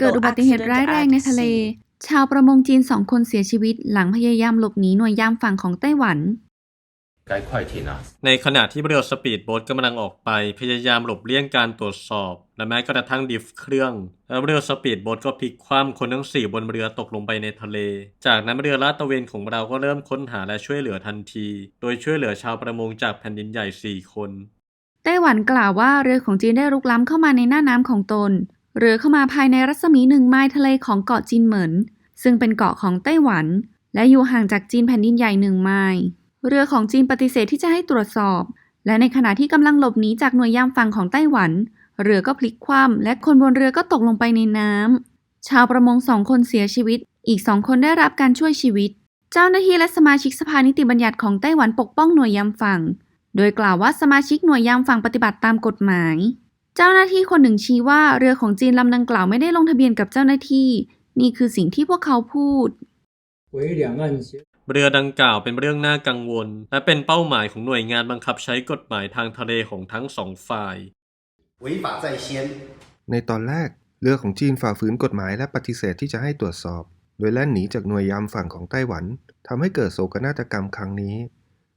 เกิดอุบัติเหตุร้ายแรงในทะเล ชาวประมงจีนสองคนเสียชีวิต หลังพยายามหลบหนีหน่วยยามฝั่งของไต้หวัน ในขณะที่เรือสปีดโบ๊ทกำลังออกไป พยายามหลบเลี่ยงการตรวจสอบ และแม้กระทั่งดิฟเครื่องเรือสปีดโบ๊ทก็พลิกคว่ำคนทั้งสี่บนเรือตกลงไปในทะเล จากนั้นเรือลาดตระเวนของเราก็เริ่มค้นหาและช่วยเหลือทันที โดยช่วยเหลือชาวประมงจากแผ่นดินใหญ่สี่คนไต้หวันกล่าวว่าเรือของจีนได้รุกล้ำเข้ามาในหน้าน้ำของตน เรือเข้ามาภายในรัศมีหนึ่งไมล์ทะเลของเกาะจีนเหมินซึ่งเป็นเกาะของไต้หวัน และอยู่ห่างจากจีนแผ่นดินใหญ่หนึ่งไมล์เรือของจีนปฏิเสธที่จะให้ตรวจสอบ และในขณะที่กำลังหลบหนีจากหน่วยยามฝั่งของไต้หวัน เรือก็พลิกคว่ำและคนบนเรือก็ตกลงไปในน้ำชาวประมงสองคนเสียชีวิต อีกสองคนได้รับการช่วยชีวิต เจ้าหน้าที่และสมาชิกสภานิติบัญญัติของไต้หวันปกป้องหน่วยยามฝั่ง โดยกล่าวว่าสมาชิกหน่วยยามฝั่งปฏิบัติตามกฎหมาย เจ้าหน้าที่คนหนึ่งชี้ว่าเรือของจีนลำดังกล่าวไม่ได้ลงทะเบียนกับเจ้าหน้าที่ นี่คือสิ่งที่พวกเขาพูดเรือดังกล่าวเป็นเรื่องน่ากังวล และเป็นเป้าหมายของหน่วยงานบังคับใช้กฎหมายทางทะเลของทั้งสองฝ่ายในตอนแรกเรือของจีนฝ่าฝืนกฎหมายและปฏิเสธที่จะให้ตรวจสอบ โดยแล่นหนีจากหน่วยยามฝั่งของไต้หวัน ทำให้เกิดโศกนาฏกรรมครั้งนี้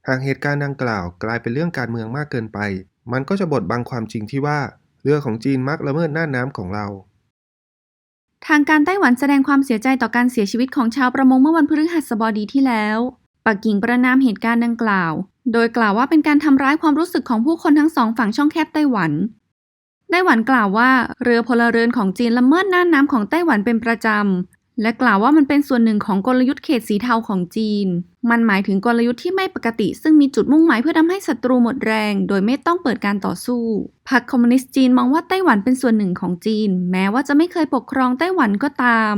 หากเหตุการณ์ดังกล่าวกลายเป็นเรื่องการเมืองมากเกินไป มันก็จะบดบังความจริงที่ว่า เรือของจีนมักละเมิดหน้าน้ำของเรา ทางการไต้หวันแสดงความเสียใจต่อการเสียชีวิตของชาวประมงเมื่อวันพฤหัสบดีที่แล้ว ปักกิ่งประนามเหตุการณ์ดังกล่าว โดยกล่าวว่าเป็นการทำร้ายความรู้สึกของผู้คนทั้งสองฝั่งช่องแคบไต้หวัน ไต้หวันกล่าวว่าเรือพลเรือนของจีนละเมิดน่านน้ำของไต้หวันเป็นประจำ และกล่าวว่ามันเป็นส่วนหนึ่งของกลยุทธ์เขตสีเทาของจีน มันหมายถึงกลยุทธ์ที่ไม่ปกติ ซึ่งมีจุดมุ่งหมายเพื่อทำให้ศัตรูหมดแรง โดยไม่ต้องเปิดการต่อสู้ พรรคคอมมิวนิสต์จีนมองว่าไต้หวันเป็นส่วนหนึ่งของจีน แม้ว่าจะไม่เคยปกครองไต้หวันก็ตาม